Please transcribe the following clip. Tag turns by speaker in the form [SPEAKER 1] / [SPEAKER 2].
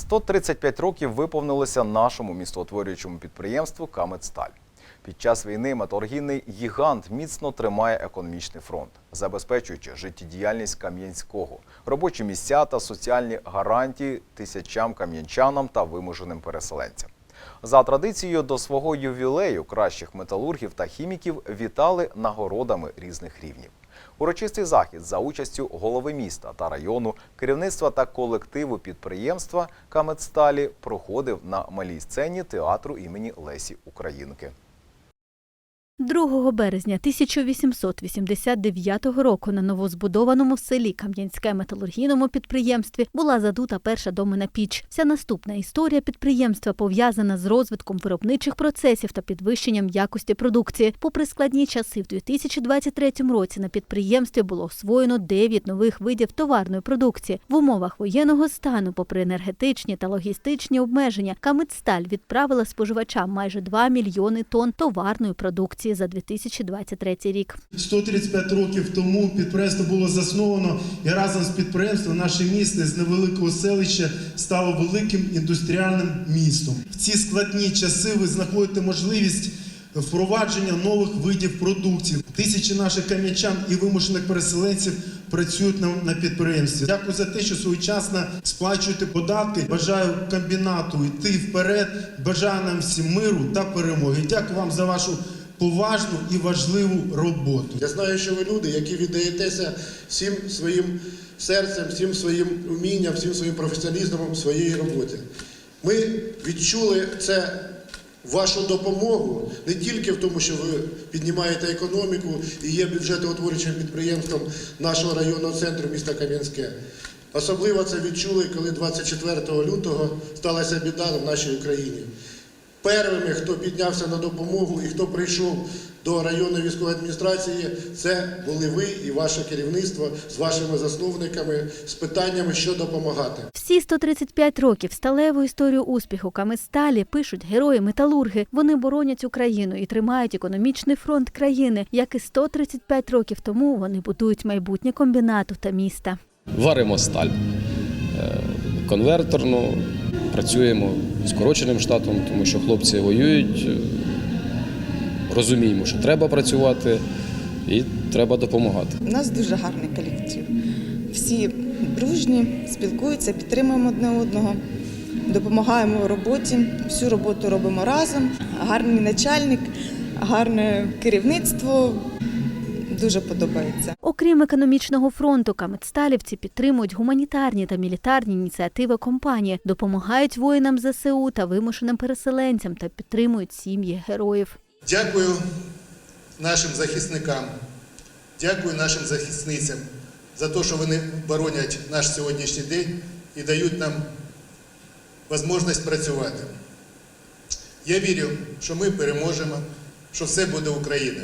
[SPEAKER 1] 135 років виповнилося нашому містоутворюючому підприємству «Камедсталь». Під час війни металургійний гігант міцно тримає економічний фронт, забезпечуючи життєдіяльність Кам'янського, робочі місця та соціальні гарантії тисячам кам'янчанам та вимушеним переселенцям. За традицією до свого ювілею кращих металургів та хіміків вітали нагородами різних рівнів. Урочистий захід за участю голови міста та району, керівництва та колективу підприємства Камедсталі проходив на малій сцені театру імені Лесі Українки.
[SPEAKER 2] 2 березня 1889 року на новозбудованому в селі Кам'янське металургійному підприємстві була задута перша домина піч. Вся наступна історія підприємства пов'язана з розвитком виробничих процесів та підвищенням якості продукції. Попри складні часи, в 2023 році на підприємстві було освоєно 9 нових видів товарної продукції. В умовах воєнного стану, попри енергетичні та логістичні обмеження, Камедсталь відправила споживачам майже 2 мільйони тонн товарної продукції за 2023 рік.
[SPEAKER 3] 135 років тому підприємство було засновано і разом з підприємством наше місто з невеликого селища стало великим індустріальним містом. В ці складні часи ви знаходите можливість впровадження нових видів продукції. Тисячі наших кам'янчан і вимушених переселенців працюють на, на підприємстві. Дякую за те, що своєчасно сплачуєте податки. Бажаю комбінату йти вперед. Бажаю нам всім миру та перемоги. Дякую вам за вашу поважну і важливу роботу.
[SPEAKER 4] Я знаю, що ви люди, які віддаєтеся всім своїм серцем, всім своїм вмінням, всім своїм професіоналізмом в своїй роботі. Ми відчули це вашу допомогу не тільки в тому, що ви піднімаєте економіку і є бюджетоутворюючим підприємством нашого районного центру міста Кам'янське. Особливо це відчули, коли 24 лютого сталася біда в нашій Україні. Первими, хто піднявся на допомогу і хто прийшов до районної військової адміністрації, це були ви і ваше керівництво з вашими засновниками з питаннями, що допомагати.
[SPEAKER 2] Всі 135 років сталеву історію успіху Каместалі пишуть герої-металурги. Вони боронять Україну і тримають економічний фронт країни. Як і 135 років тому вони будують майбутнє комбінату та міста.
[SPEAKER 5] Варимо сталь е, конверторну, працюємо скороченим штатом, тому що хлопці воюють. Розуміємо, що треба працювати і треба допомагати.
[SPEAKER 6] У нас дуже гарний колектив. Всі дружні, спілкуються, підтримуємо одне одного, допомагаємо у роботі. Всю роботу робимо разом. Гарний начальник, гарне керівництво. Дуже подобається.
[SPEAKER 2] Окрім економічного фронту, камедсталівці підтримують гуманітарні та мілітарні ініціативи компанії, допомагають воїнам ЗСУ та вимушеним переселенцям та підтримують сім'ї героїв.
[SPEAKER 4] Дякую нашим захисникам, дякую нашим захисницям за те, що вони боронять наш сьогоднішній день і дають нам можливість працювати. Я вірю, що ми переможемо, що все буде Україна.